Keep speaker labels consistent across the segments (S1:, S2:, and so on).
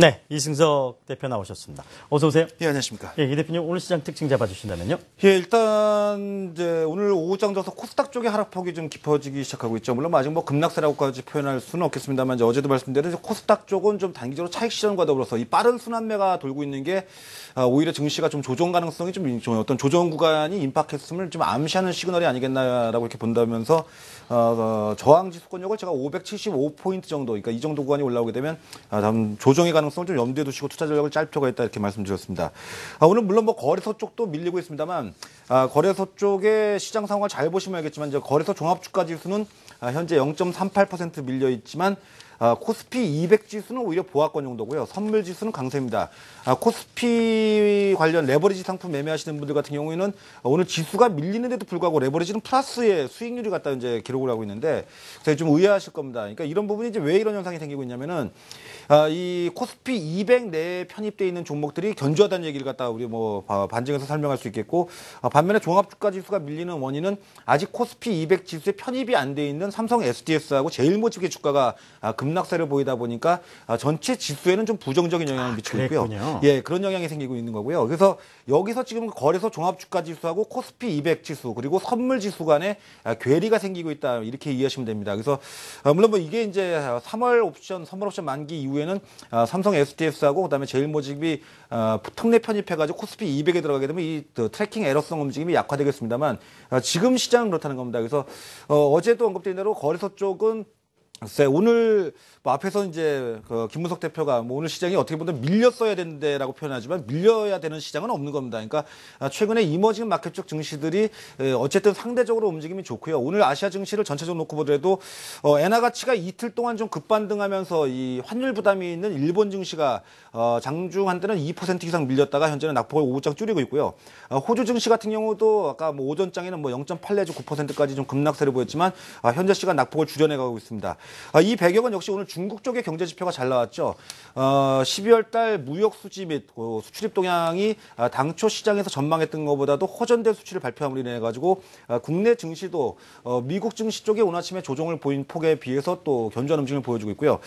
S1: 네, 이승석 대표 나오셨습니다. 어서 오세요.
S2: 예, 안녕하십니까.
S1: 예, 이 대표님 오늘 시장 특징 잡아주신다면요?
S2: 예, 일단 이제 오늘 오후장 져서 코스닥 쪽의 하락폭이 좀 깊어지기 시작하고 있죠. 물론 아직 뭐 급락세라고까지 표현할 수는 없겠습니다만 이제 어제도 말씀드린 코스닥 쪽은 좀 단기적으로 차익 실현과 더불어서 이 빠른 순환매가 돌고 있는 게 아, 오히려 증시가 좀 조정 가능성이 좀, 좀 어떤 조정 구간이 임박했음을 좀 암시하는 시그널이 아니겠나라고 이렇게 본다면서 어, 어, 저항 지수권역을 제가 575포인트 정도, 그러니까 이 정도 구간이 올라오게 되면 아, 다음 조정의 가능성을 좀 염두에 두시고 투자 전략을 짤 필요가 있다 이렇게 말씀드렸습니다. 아, 오늘 물론 뭐 거래소 쪽도 밀리고 있습니다만 아, 거래소 쪽의 시장 상황을 잘 보시면 알겠지만 이제 거래소 종합주가 지수는 아, 현재 0.38% 밀려 있지만 아, 코스피 200 지수는 오히려 보합권 정도고요. 선물 지수는 강세입니다. 아, 코스피 관련 레버리지 상품 매매하시는 분들 같은 경우에는 오늘 지수가 밀리는데도 불구하고 레버리지는 플러스의 수익률이 갖다 이제 기록을 하고 있는데 그래서 좀 의아하실 겁니다. 그러니까 이런 부분이 이제 왜 이런 현상이 생기고 있냐면은 아, 이 코스피 200 내에 편입돼 있는 종목들이 견조하다는 얘기를 갖다 우리 뭐 반증해서 설명할 수 있겠고 아, 반면에 종합주가 지수가 밀리는 원인은 아직 코스피 200 지수에 편입이 안 돼 있는 삼성 SDS하고 제일모직의 주가가 아, 급락세를 보이다 보니까 아, 전체 지수에는 좀 부정적인 영향을 미치고 있고요.
S1: 그랬군요.
S2: 예, 그런 영향이 생기고 있는 거고요. 그래서 여기서 지금 거래소 종합주가 지수하고 코스피 200 지수 그리고 선물 지수 간에 아, 괴리가 생기고 있다 이렇게 이해하시면 됩니다. 그래서 아, 물론 뭐 이게 이제 3월 옵션 선물 옵션 만기 이후에는 아, 삼성 SDS하고 그다음에 제일모직이 아, 특례 편입해가지고 코스피 200에 들어가게 되면 이 그, 트래킹 에러성 움직임이 약화되겠습니다만 아, 지금 시장은 그렇다는 겁니다. 그래서 어, 어제도 언급드린 대로 거래소 쪽은 글쎄 오늘 뭐 앞에서 이제 그 김문석 대표가 뭐 오늘 시장이 어떻게 보면 밀렸어야 되는데라고 표현하지만 밀려야 되는 시장은 없는 겁니다. 그러니까 아, 최근에 이머징 마켓 쪽 증시들이 에, 어쨌든 상대적으로 움직임이 좋고요. 오늘 아시아 증시를 전체적으로 놓고 보더라도 어, 엔화 가치가 이틀 동안 좀 급반등하면서 이 환율 부담이 있는 일본 증시가 어, 장중 한때는 2% 이상 밀렸다가 현재는 낙폭을 5장 줄이고 있고요. 어, 호주 증시 같은 경우도 아까 뭐 오전장에는 뭐 0.8 내지 9%까지 좀 급락세를 보였지만 아, 현재 시간 낙폭을 줄여내가고 있습니다. 아, 이 배경은 역시 오늘 중국 쪽의 경제 지표가 잘 나왔죠. 어, 12월 달 무역 수지 및 어, 수출입 동향이 아, 당초 시장에서 전망했던 것보다도 호전된 수치를 발표함으로 인해 가지고 아, 국내 증시도 어, 미국 증시 쪽에 오늘 아침에 조정을 보인 폭에 비해서 또 견조한 움직임을 보여주고 있고요.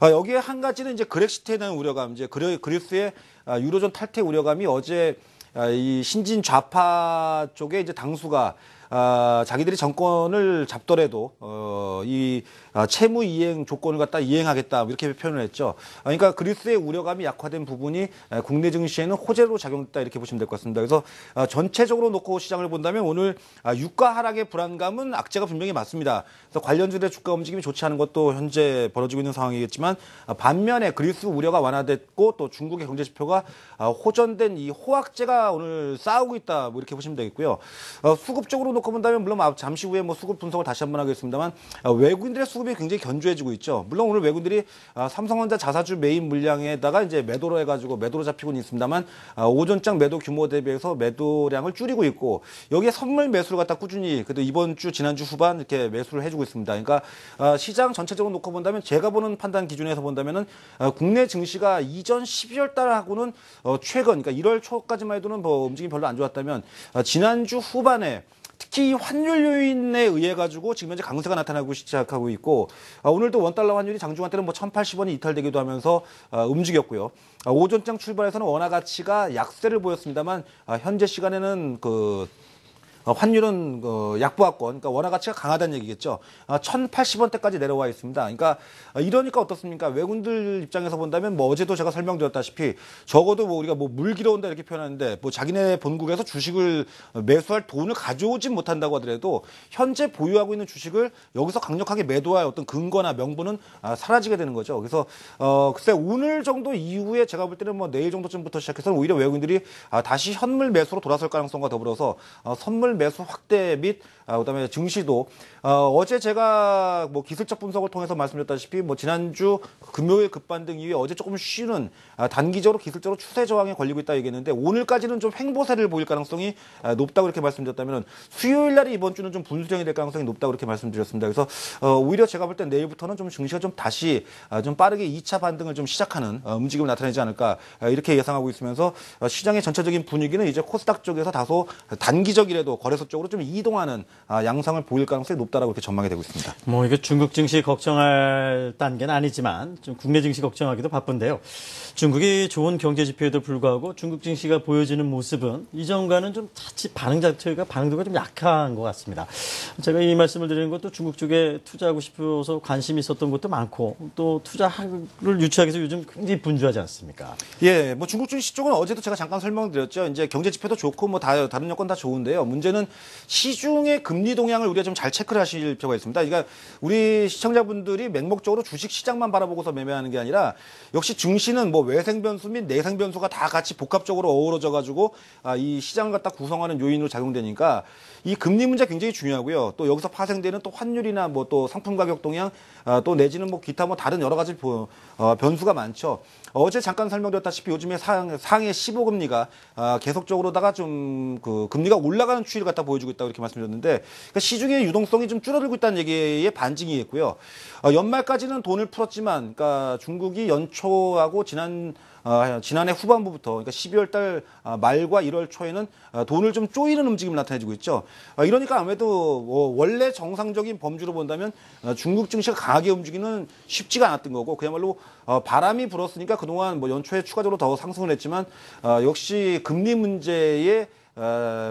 S2: 아, 여기에 한 가지는 이제 그렉시트에 대한 우려감, 이제 그리, 그리스의 아, 유로존 탈퇴 우려감이 어제 아, 이 신진 좌파 쪽에 이제 당수가 아, 자기들이 정권을 잡더라도 어, 이 아, 채무 이행 조건을 갖다 이행하겠다 이렇게 표현을 했죠. 아, 그러니까 그리스의 우려감이 약화된 부분이 아, 국내 증시에는 호재로 작용했다 이렇게 보시면 될 것 같습니다. 그래서 아, 전체적으로 놓고 시장을 본다면 오늘 아, 유가 하락의 불안감은 악재가 분명히 맞습니다. 그래서 관련주들의 주가 움직임이 좋지 않은 것도 현재 벌어지고 있는 상황이겠지만 아, 반면에 그리스 우려가 완화됐고 또 중국의 경제 지표가 아, 호전된 이 호황제가 오늘 싸우고 있다 뭐 이렇게 보시면 되겠고요. 어, 수급 쪽으로 놓고 본다면 물론 아, 잠시 후에 뭐 수급 분석을 다시 한번 하겠습니다만 아, 외국인들의 수급이 굉장히 견조해지고 있죠. 물론 오늘 외국인들이 아, 삼성전자 자사주 메인 물량에다가 이제 매도로 해가지고 매도로 잡히고는 있습니다만 아, 오전장 매도 규모 대비해서 매도량을 줄이고 있고 여기에 선물 매수를 갖다 꾸준히 그래도 이번 주 지난주 후반 이렇게 매수를 해주고 있습니다. 그러니까 아, 시장 전체적으로 놓고 본다면 제가 보는 판단 기준에서 본다면은 아, 국내 증시가 이전 12월 달하고는 어, 최근 그러니까 1월 초까지만 해도는 뭐 움직임이 별로 안 좋았다면 아, 지난주 후반에 특히 환율 요인에 의해 가지고 지금 현재 강세가 나타나고 시작하고 있고 아, 오늘도 원 달러 환율이 장중한 때는 뭐 1,080원이 이탈되기도 하면서 아, 움직였고요. 아, 오전장 출발에서는 원화 가치가 약세를 보였습니다만 아, 현재 시간에는 그 어, 환율은 어, 약보합권, 그러니까 원화 가치가 강하다는 얘기겠죠. 어, 1,080원대까지 내려와 있습니다. 그러니까 어, 이러니까 어떻습니까? 외국인들 입장에서 본다면 뭐 어제도 제가 설명드렸다시피 적어도 뭐 우리가 뭐물 길어온다 이렇게 표현하는데 뭐 자기네 본국에서 주식을 매수할 돈을 가져오진 못한다고 하더라도 현재 보유하고 있는 주식을 여기서 강력하게 매도할 어떤 근거나 명분은 아, 사라지게 되는 거죠. 그래서 어, 글쎄 오늘 정도 이후에 제가 볼 때는 뭐 내일 정도쯤부터 시작해서 오히려 외국인들이 아, 다시 현물 매수로 돌아설 가능성과 더불어서 어, 선물 매수 확대 및 아, 그다음에 증시도 어, 어제 제가 뭐 기술적 분석을 통해서 말씀드렸다시피 뭐 지난주 금요일 급반등 이후에 어제 조금 쉬는 아, 단기적으로 기술적으로 추세 저항에 걸리고 있다 얘기했는데 오늘까지는 좀 횡보세를 보일 가능성이 아, 높다고 이렇게 말씀드렸다면 수요일 날이 이번 주는 좀 분수령이 될 가능성이 높다고 이렇게 말씀드렸습니다. 그래서 어, 오히려 제가 볼 때 내일부터는 좀 증시가 좀 다시 아, 좀 빠르게 2차 반등을 좀 시작하는 어, 움직임을 나타내지 않을까 아, 이렇게 예상하고 있으면서 어, 시장의 전체적인 분위기는 이제 코스닥 쪽에서 다소 단기적이라도 거래소 쪽으로 좀 이동하는 아, 양상을 보일 가능성이 높다라고 이렇게 전망이 되고 있습니다.
S1: 뭐 이게 중국 증시 걱정할 단계는 아니지만 좀 국내 증시 걱정하기도 바쁜데요. 중국이 좋은 경제 지표에도 불구하고 중국 증시가 보여지는 모습은 이전과는 좀 자칫 반응 자체가 반응도가 좀 약한 것 같습니다. 제가 이 말씀을 드리는 것도 중국 쪽에 투자하고 싶어서 관심이 있었던 것도 많고 또 투자를 유치하기 위해서 요즘 굉장히 분주하지 않습니까?
S2: 예, 뭐 중국 증시 쪽은 어제도 제가 잠깐 설명드렸죠. 이제 경제 지표도 좋고 뭐 다, 다른 여건 다 좋은데요. 문제 는 시중의 금리 동향을 우리가 좀 잘 체크를 하실 필요가 있습니다. 그러니까 우리 시청자분들이 맹목적으로 주식 시장만 바라보고서 매매하는 게 아니라 역시 증시는 뭐 외생 변수 및 내생 변수가 다 같이 복합적으로 어우러져 가지고 아, 이 시장을 갖다 구성하는 요인으로 작용되니까 이 금리 문제 굉장히 중요하고요. 또 여기서 파생되는 또 환율이나 뭐 또 상품 가격 동향 아, 또 내지는 뭐 기타 뭐 다른 여러 가지 보- 어, 변수가 많죠. 어제 잠깐 설명드렸다시피 요즘에 상, 상해 15금리가 아, 계속적으로다가 좀 그 금리가 올라가는 추이 를 갖다 보여주고 있다고 이렇게 말씀드렸는데 그러니까 시중의 유동성이 좀 줄어들고 있다는 얘기에 반증이겠고요. 어, 연말까지는 돈을 풀었지만 그러니까 중국이 연초하고 지난 어, 지난해 후반부부터 그러니까 12월 달 아, 말과 1월 초에는 아, 돈을 좀 쪼이는 움직임이 나타내지고 있죠. 아, 이러니까 아무래도 뭐 원래 정상적인 범주로 본다면 어, 중국 증시가 강하게 움직이는 쉽지가 않았던 거고 그야말로 어, 바람이 불었으니까 그동안 뭐 연초에 추가적으로 더 상승을 했지만 어, 역시 금리 문제에 어,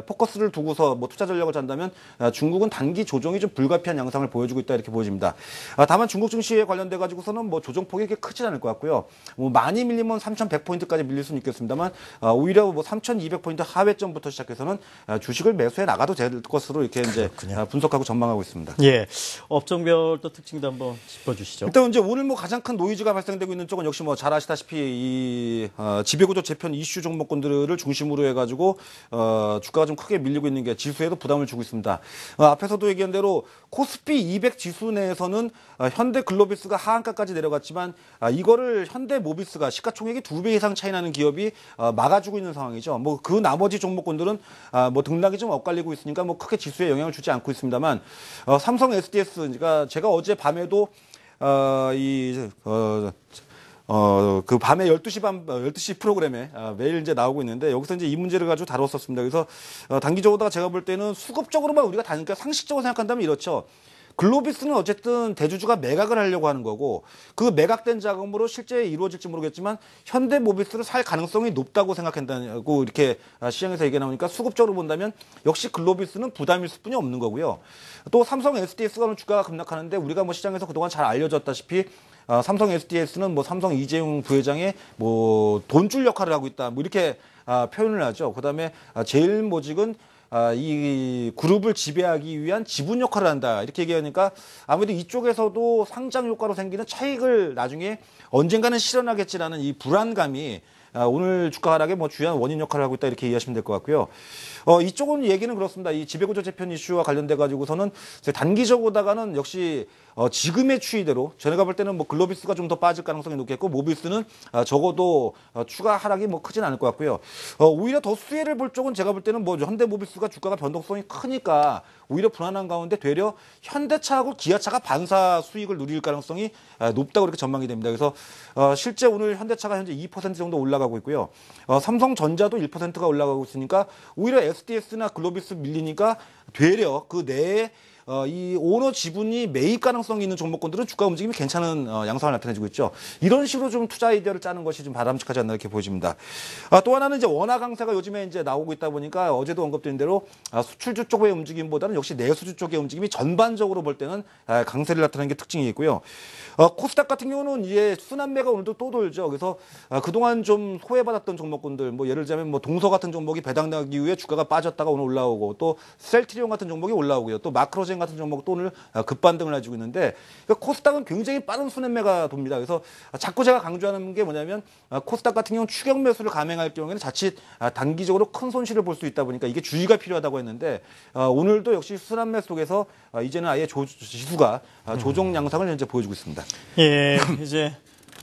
S2: 포커스를 두고서 뭐 투자 전략을 짠다면 어, 중국은 단기 조정이 좀 불가피한 양상을 보여주고 있다 이렇게 보여집니다. 아, 다만 중국 증시에 관련돼 가지고서는 뭐 조정폭이 그렇게 크진 않을 것 같고요. 뭐 많이 밀리면 3,100포인트까지 밀릴 수는 있겠습니다만 어, 오히려 뭐 3,200포인트 하회점부터 시작해서는 어, 주식을 매수해 나가도 될 것으로 이렇게 이제 어, 분석하고 전망하고 있습니다.
S1: 예. 업종별 또 특징도 한번 짚어주시죠.
S2: 일단 이제 오늘 뭐 가장 큰 노이즈가 발생되고 있는 쪽은 역시 뭐 잘 아시다시피 이 어, 지배구조 재편 이슈 종목군들을 중심으로 해가지고 어, 주가가 좀 크게 밀리고 있는 게 지수에도 부담을 주고 있습니다. 어, 앞에서도 얘기한 대로 코스피 200 지수 내에서는 어, 현대 글로비스가 하한가까지 내려갔지만 아, 이거를 현대 모비스가 시가총액이 두 배 이상 차이 나는 기업이 어, 막아주고 있는 상황이죠. 뭐 그 나머지 종목군들은 아, 뭐 등락이 좀 엇갈리고 있으니까 뭐 크게 지수에 영향을 주지 않고 있습니다만 어, 삼성 SDS 그러니까 제가 어제 밤에도 어, 이, 어, 어, 그 밤에 12시 밤, 어, 12시 프로그램에 아, 매일 이제 나오고 있는데 여기서 이제 이 문제를 가지고 다뤘었습니다. 그래서 어, 단기적으로다가 제가 볼 때는 수급적으로만 우리가 다니까 상식적으로 생각한다면 이렇죠. 글로비스는 어쨌든 대주주가 매각을 하려고 하는 거고 그 매각된 자금으로 실제 이루어질지 모르겠지만 현대모비스를 살 가능성이 높다고 생각한다고 이렇게 아, 시장에서 얘기 나오니까 수급적으로 본다면 역시 글로비스는 부담일 수뿐이 없는 거고요. 또 삼성 SDS가 오늘 주가가 급락하는데 우리가 뭐 시장에서 그동안 잘 알려졌다시피 아, 삼성 SDS는 뭐 삼성 이재용 부회장의 뭐 돈줄 역할을 하고 있다. 뭐 이렇게 아, 표현을 하죠. 그다음에 아, 제일 모직은 아, 이 그룹을 지배하기 위한 지분 역할을 한다. 이렇게 얘기하니까 아무래도 이쪽에서도 상장 효과로 생기는 차익을 나중에 언젠가는 실현하겠지라는 이 불안감이 아, 오늘 주가 하락의 뭐 주요한 원인 역할을 하고 있다 이렇게 이해하시면 될 것 같고요. 어, 이쪽은 얘기는 그렇습니다. 이 지배구조 재편 이슈와 관련돼 가지고서는 단기적으로다가는 역시 어, 지금의 추이대로 저희가 볼 때는 뭐 글로비스가 좀 더 빠질 가능성이 높겠고 모비스는 아, 적어도 어, 추가 하락이 뭐 크진 않을 것 같고요. 어, 오히려 더 수혜를 볼 쪽은 제가 볼 때는 뭐 현대 모비스가 주가가 변동성이 크니까 오히려 불안한 가운데 되려 현대차하고 기아차가 반사 수익을 누릴 가능성이 아, 높다고 이렇게 전망이 됩니다. 그래서 어, 실제 오늘 현대차가 현재 2% 정도 올라가고 있고요. 어, 삼성전자도 1%가 올라가고 있으니까 오히려 SDS나 글로비스 밀리니까 되려 그 내에 어, 이 오너 지분이 매입 가능성이 있는 종목군들은 주가 움직임이 괜찮은 어, 양상을 나타내주고 있죠. 이런 식으로 좀 투자 아이디어를 짜는 것이 좀 바람직하지 않나 이렇게 보여집니다. 아, 또 하나는 이제 원화 강세가 요즘에 이제 나오고 있다 보니까 어제도 언급드린 대로 아, 수출주 쪽의 움직임보다는 역시 내수주 쪽의 움직임이 전반적으로 볼 때는 아, 강세를 나타내는 게 특징이고요. 어, 코스닥 같은 경우는 이제 순환매가 오늘도 또 돌죠. 그래서 아, 그동안 좀 소외받았던 종목군들, 뭐 예를 들자면 뭐 동서 같은 종목이 배당나기 이후에 주가가 빠졌다가 오늘 올라오고 또 셀트리온 같은 종목이 올라오고요. 또 마크로젠 같은 종목도 오늘 아, 급반등을 해주고 있는데 그러니까 코스닥은 굉장히 빠른 순환매가 돕니다. 그래서 자꾸 제가 강조하는 게 뭐냐면 아, 코스닥 같은 경우는 추격 매수를 감행할 경우에는 자칫 아, 단기적으로 큰 손실을 볼 수 있다 보니까 이게 주의가 필요하다고 했는데 아, 오늘도 역시 순환매 속에서 아, 이제는 아예 조, 지수가 아, 조정 양상을 현재 보여주고 있습니다.
S1: 예, 이제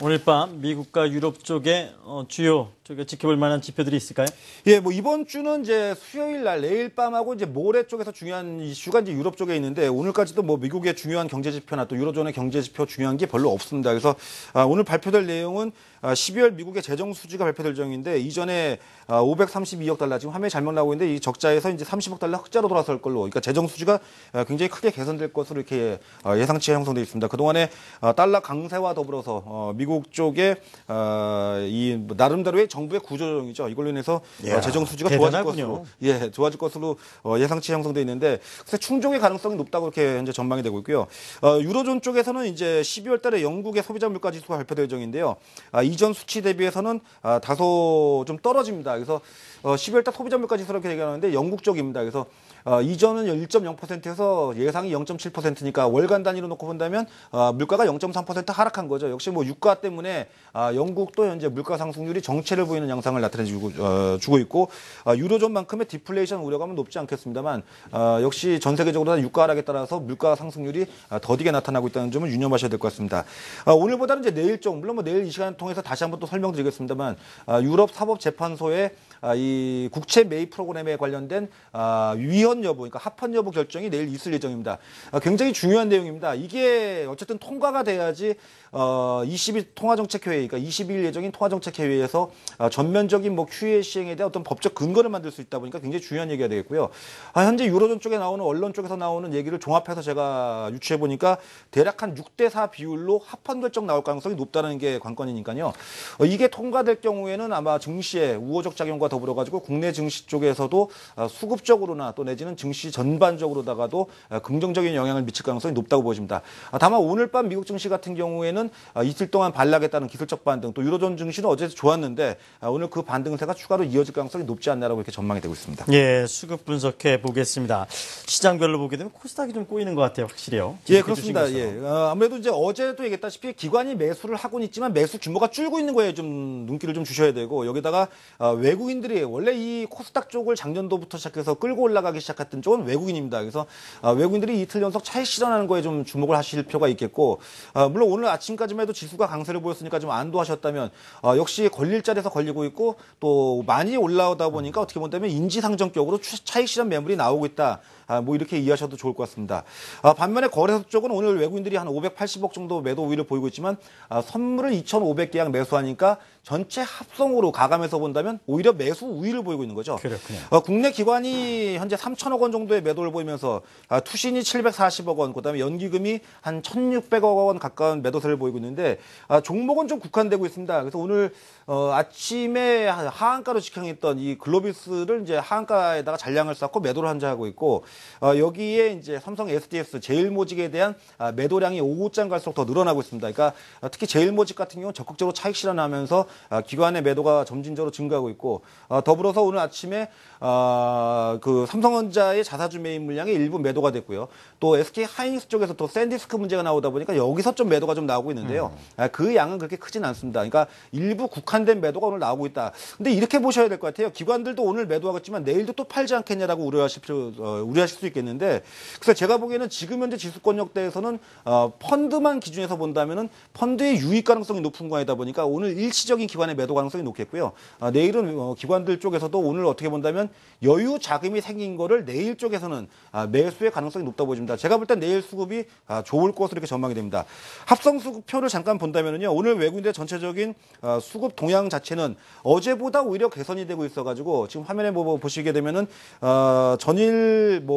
S1: 오늘 밤 미국과 유럽 쪽의 어, 주요 저희가 지켜볼 만한 지표들이 있을까요?
S2: 예, 뭐 이번 주는 이제 수요일 날 내일 밤하고 이제 모레 쪽에서 중요한 이슈가 이제 유럽 쪽에 있는데 오늘까지도 뭐 미국의 중요한 경제 지표나 또 유로존의 경제 지표 중요한 게 별로 없습니다. 그래서 아, 오늘 발표될 내용은 아, 12월 미국의 재정 수지가 발표될 정인데 이전에 아, 532억 달러 지금 화면에 잘못 나오고 있는데 이 적자에서 이제 30억 달러 흑자로 돌아설 걸로 그러니까 재정 수지가 아, 굉장히 크게 개선될 것으로 이렇게 아, 예상치가 형성돼 있습니다. 그동안에 아, 달러 강세와 더불어서 어, 미국 쪽에 아, 이뭐 나름대로의 정부의 구조조정이죠. 이걸로 인해서 어, 재정 수지가 좋아질. 것으로 예, 좋아질 것으로 어, 예상치 형성돼 있는데 그래서 충족의 가능성이 높다고 이렇게 현재 전망이 되고 있고요. 어, 유로존 쪽에서는 이제 12월 달에 영국의 소비자 물가 지수가 발표될 예정인데요. 아, 이전 수치 대비해서는 아, 다소 좀 떨어집니다. 그래서 어, 12월 달 소비자 물가 이렇게 얘기하는데 영국 쪽입니다. 그래서 어, 이전은 1.0%에서 예상이 0.7%니까 월간 단위로 놓고 본다면 어, 물가가 0.3% 하락한 거죠. 역시 뭐 유가 때문에 아, 영국도 현재 물가 상승률이 정체를 보이는 양상을 나타내주고 어, 주고 있고 아, 유로존만큼의 디플레이션 우려감은 높지 않겠습니다만 아, 역시 전 세계적으로 다 유가 하락에 따라서 물가 상승률이 아, 더디게 나타나고 있다는 점을 유념하셔야 될 것 같습니다. 아, 오늘보다는 이제 내일 쪽 물론 뭐 내일 이 시간을 통해서 다시 한번 또 설명드리겠습니다만 아, 유럽 사법재판소의 아, 이 국채 매입 프로그램에 관련된 아, 위헌 여부, 그러니까 합헌 여부 결정이 내일 있을 예정입니다. 아, 굉장히 중요한 내용입니다. 이게 어쨌든 통과가 돼야지 어, 20일 통화정책회의, 그러니까 22일 예정인 통화정책회의에서 아, 전면적인 뭐 QE 시행에 대한 어떤 법적 근거를 만들 수 있다 보니까 굉장히 중요한 얘기가 되겠고요. 아, 현재 유로존 쪽에 나오는 언론 쪽에서 나오는 얘기를 종합해서 제가 유추해 보니까 대략 한 6대 4 비율로 합헌 결정 나올 가능성이 높다는 게 관건이니까요. 어, 이게 통과될 경우에는 아마 증시에 우호적 작용과 더불어 가지고 국내 증시 쪽에서도 어, 수급적으로나 또 내지는 증시 전반적으로다가도 어, 긍정적인 영향을 미칠 가능성이 높다고 보여집니다. 아, 다만 오늘 밤 미국 증시 같은 경우에는 어, 이틀 동안 반락했다는 기술적 반등 또 유로존 증시는 어제 좋았는데 아, 오늘 그 반등세가 추가로 이어질 가능성이 높지 않나라고 이렇게 전망이 되고 있습니다.
S1: 예, 수급 분석해 보겠습니다. 시장별로 보게 되면 코스닥이 좀 꼬이는 것 같아요, 확실히요.
S2: 예, 그렇습니다. 예. 어, 아무래도 이제 어제도 얘기했다시피 기관이 매수를 하고는 있지만 매수 규모가 줄고 있는 거에 좀 눈길을 좀 주셔야 되고 여기다가 어, 외국인들이 원래 이 코스닥 쪽을 작년도부터 시작해서 끌고 올라가기 시작했던 쪽은 외국인입니다. 그래서 어, 외국인들이 이틀 연속 차익 실현하는 거에 좀 주목을 하실 필요가 있겠고 어, 물론 오늘 아침까지만 해도 지수가 강세를 보였으니까 좀 안도하셨다면 어, 역시 걸릴 자리에서 걸리고 있고 또 많이 올라오다 보니까 어떻게 본다면 인지상정격으로 추- 차익 실현 매물이 나오고 있다. 아, 뭐 이렇게 이해하셔도 좋을 것 같습니다. 아, 반면에 거래소 쪽은 오늘 외국인들이 한 580억 정도 매도 우위를 보이고 있지만 아, 선물을 2,500계약 매수하니까 전체 합성으로 가감해서 본다면 오히려 매수 우위를 보이고 있는 거죠.
S1: 그렇군요.
S2: 어, 국내 기관이 현재 3천억 원 정도의 매도를 보이면서 아, 투신이 740억 원, 그다음에 연기금이 한 1,600억 원 가까운 매도세를 보이고 있는데 아, 종목은 좀 국한되고 있습니다. 그래서 오늘 어, 아침에 하- 하한가로 직행했던 이 글로비스를 이제 하한가에다가 잔량을 쌓고 매도를 한자하고 있고 어, 여기에 이제 삼성 SDS 제일모직에 대한 아, 매도량이 오후장 갈수록 더 늘어나고 있습니다. 그러니까 아, 특히 제일모직 같은 경우는 적극적으로 차익 실현하면서 아, 기관의 매도가 점진적으로 증가하고 있고 어, 더불어서 오늘 아침에 아, 그 삼성전자의 자사주 매입 물량이 일부 매도가 됐고요. 또 SK 하이닉스 쪽에서 또 샌디스크 문제가 나오다 보니까 여기서 좀 매도가 좀 나오고 있는데요. 아, 그 양은 그렇게 크진 않습니다. 그러니까 일부 국한된 매도가 오늘 나오고 있다. 근데 이렇게 보셔야 될 것 같아요. 기관들도 오늘 매도하겠지만 내일도 또 팔지 않겠냐라고 우려하실 필요, 어, 우려 하실 수 있겠는데 그래서 제가 보기에는 지금 현재 지수권역대에서는 어, 펀드만 기준에서 본다면은 펀드의 유익 가능성이 높은 구간이다 보니까 오늘 일시적인 기관의 매도 가능성이 높겠고요. 아, 내일은 어, 기관들 쪽에서도 오늘 어떻게 본다면 여유 자금이 생긴 거를 내일 쪽에서는 아, 매수의 가능성이 높다 보여집니다. 제가 볼 땐 내일 수급이 아, 좋을 것으로 이렇게 전망이 됩니다. 합성 수급표를 잠깐 본다면은요. 오늘 외국인들 전체적인 어, 수급 동향 자체는 어제보다 오히려 개선이 되고 있어가지고 지금 화면에 뭐 보시게 되면은 어, 전일 뭐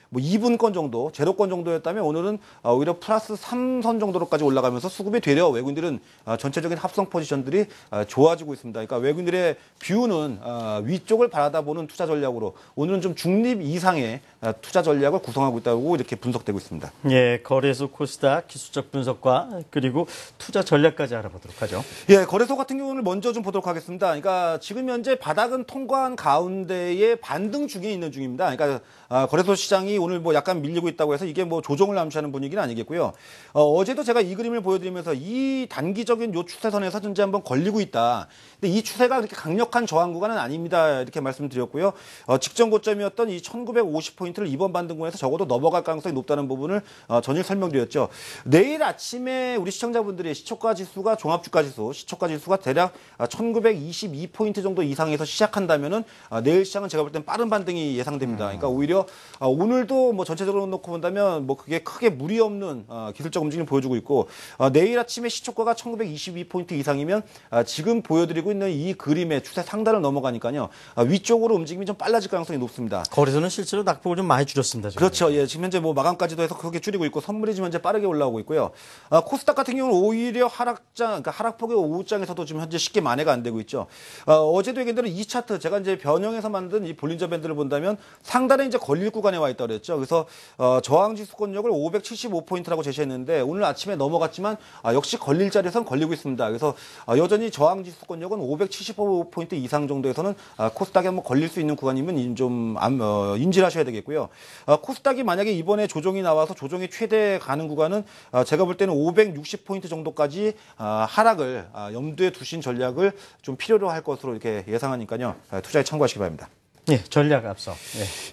S2: 뭐 2분권 정도, 제로권 정도였다면 오늘은 어, 오히려 플러스 3선 정도로까지 올라가면서 수급이 되려 외국인들은 어, 전체적인 합성 포지션들이 어, 좋아지고 있습니다. 그러니까 외국인들의 뷰는 어, 위쪽을 바라다보는 투자 전략으로 오늘은 좀 중립 이상의 어, 투자 전략을 구성하고 있다고 이렇게 분석되고 있습니다.
S1: 예, 거래소 코스닥 기술적 분석과 그리고 투자 전략까지 알아보도록 하죠.
S2: 예, 거래소 같은 경우는 먼저 좀 보도록 하겠습니다. 그러니까 지금 현재 바닥은 통과한 가운데에 반등 중에 있는 중입니다. 그러니까 아, 거래소 시장이 오늘 뭐 약간 밀리고 있다고 해서 이게 뭐 조정을 남취하는 분위기는 아니겠고요. 어, 제도 제가 이 그림을 보여드리면서 이 단기적인 요 추세선에서 현재 한번 걸리고 있다. 근데 이 추세가 그렇게 강력한 저항 구간은 아닙니다. 이렇게 말씀드렸고요. 어, 직전 고점이었던 이 1950포인트를 이번 반등권에서 적어도 넘어갈 가능성이 높다는 부분을 어, 전일 설명드렸죠. 내일 아침에 우리 시청자분들이 시초가 지수가 종합주가 지수, 시초가 지수가 대략 1922포인트 정도 이상에서 시작한다면은 아, 내일 시장은 제가 볼 땐 빠른 반등이 예상됩니다. 그러니까 오히려 아, 오늘도 뭐 전체적으로 놓고 본다면 뭐 그게 크게 무리 없는 아, 기술적 움직임을 보여주고 있고 아, 내일 아침에 시초가가 1922포인트 이상이면 아, 지금 보여드리고 있는 이 그림의 추세 상단을 넘어가니까요 아, 위쪽으로 움직임이 좀 빨라질 가능성이 높습니다.
S1: 거래소는 실제로 낙폭을 좀 많이 줄였습니다. 지금.
S2: 그렇죠. 예, 지금 현재 뭐 마감까지도 해서 크게 줄이고 있고 선물이 지금 현재 빠르게 올라오고 있고요. 아, 코스닥 같은 경우는 오히려 하락장, 그러니까 하락폭의 오후장에서도 지금 현재 쉽게 만회가 안 되고 있죠. 어, 제도 얘기한 대로 이 차트 제가 이제 변형해서 만든 이 볼린저 밴드를 본다면 상단에 이제 걸릴 구간에 와 있다 그 랬죠. 그래서 어, 저항 지수권력을 575포인트라고 제시했는데 오늘 아침에 넘어갔지만 아, 역시 걸릴 자리에선 걸리고 있습니다. 그래서 아, 여전히 저항 지수권력은 575포인트 이상 정도에서는 아, 코스닥에 한번 걸릴 수 있는 구간이면 좀 암- 어, 인지를 하셔야 되겠고요. 아, 코스닥이 만약에 이번에 조정이 나와서 조정이 최대 가는 구간은 아, 제가 볼 때는 560포인트 정도까지 아, 하락을 아, 염두에 두신 전략을 좀 필요로 할 것으로 이렇게 예상하니까요. 아, 투자에 참고하시기 바랍니다.
S1: 예, 전략 앞서.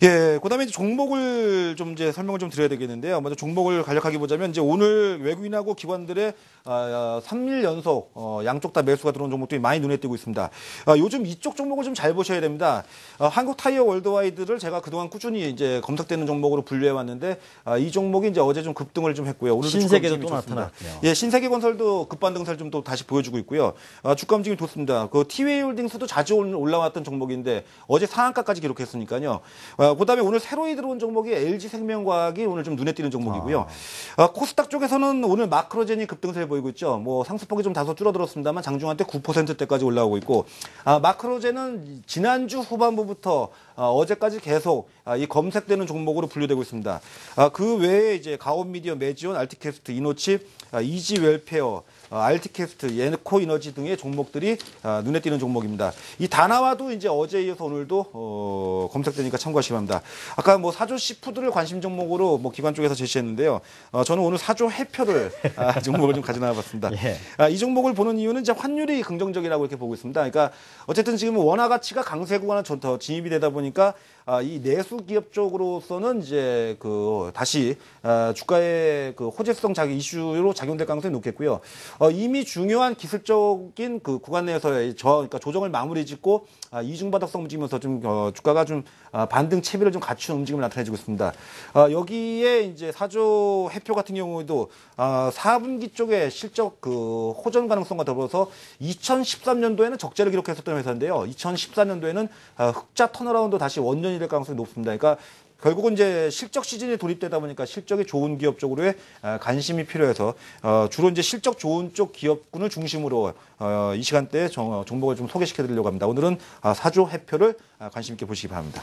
S1: 예.
S2: 예, 그다음에 이제 종목을 좀 이제 설명을 좀 드려야 되겠는데요. 먼저 종목을 간략하게 보자면 이제 오늘 외국인하고 기관들의 아, 3일 연속 어, 양쪽 다 매수가 들어온 종목들이 많이 눈에 띄고 있습니다. 아, 요즘 이쪽 종목을 좀 잘 보셔야 됩니다. 아, 한국 타이어 월드와이드를 제가 그동안 꾸준히 이제 검색되는 종목으로 분류해 왔는데 아, 이 종목이 이제 어제 좀 급등을 좀 했고요. 오늘도
S1: 신세계도 또. 나타났군요.
S2: 예, 신세계 건설도 급반등세를 좀 또 다시 보여주고 있고요. 아, 주가 움직임이 좋습니다. 그 티웨이 홀딩스도 자주 올- 올라왔던 종목인데 어제 상한가 까지 기록했으니까요. 아, 그다음에 오늘 새로이 들어온 종목이 LG생명과학이 오늘 좀 눈에 띄는 종목이고요. 아, 코스닥 쪽에서는 오늘 마크로젠이 급등세를 보이고 있죠. 뭐 상수폭이 좀 다소 줄어들었습니다만 장중한 때 9%대까지 올라오고 있고 아, 마크로젠은 지난주 후반부부터 아, 어제까지 계속 아, 이 검색되는 종목으로 분류되고 있습니다. 아, 그 외에 이제 가온미디어, 메지온, 알티캐스트, 이노칩, 아, 이지 웰페어, 아, 알티캐스트, 예코 이너지 등의 종목들이 아, 눈에 띄는 종목입니다. 이 다나와도 이제 어제 이어서 오늘도 어, 검색되니까 참고하시기 바랍니다. 아까 뭐 사조 시푸드를 관심 종목으로 뭐 기관 쪽에서 제시했는데요. 어, 저는 오늘 사조 해표를 아, 종목을 좀 가져나와 봤습니다.
S1: 예.
S2: 아, 이 종목을 보는 이유는 이제 환율이 긍정적이라고 이렇게 보고 있습니다. 그러니까 어쨌든 지금 원화 가치가 강세 구간에 진입이 되다 보니까 아, 이 내수 기업 쪽으로서는 이제 그 다시 아, 주가의 그 호재성 자기 이슈로 작용될 가능성이 높겠고요. 어, 이미 중요한 기술적인 그 구간 내에서의 저 그러니까 조정을 마무리 짓고 아, 이중 바닥성 움직이면서 좀 어, 주가가 좀 아, 반등 채비를 좀 갖춘 움직임을 나타내주고 있습니다. 아, 여기에 이제 사조 해표 같은 경우에도 아, 4분기 쪽에 실적 그 호전 가능성과 더불어서 2013년도에는 적자를 기록했었던 회사인데요. 2014년도에는 아, 흑자 턴어라운드 다시 원년 이 될 가능성이 높습니다. 그러니까 결국은 이제 실적 시즌에 돌입되다 보니까 실적이 좋은 기업 쪽으로의 아, 관심이 필요해서 어, 주로 이제 실적 좋은 쪽 기업군을 중심으로 어, 이 시간대에 정- 종목을 좀 소개시켜 드리려고 합니다. 오늘은 아, 사조 해표를 아, 관심 있게 보시기 바랍니다.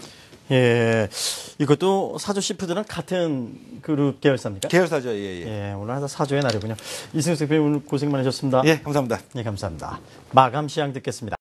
S1: 예. 이것도 사조 시푸드는 같은 그룹 계열사입니까?
S2: 계열사죠. 예, 예.
S1: 예, 오늘 하나 사조의 날이군요. 이승석 대표님 오늘 고생 많으셨습니다.
S2: 예, 감사합니다.
S1: 예, 감사합니다. 마감 시향 듣겠습니다.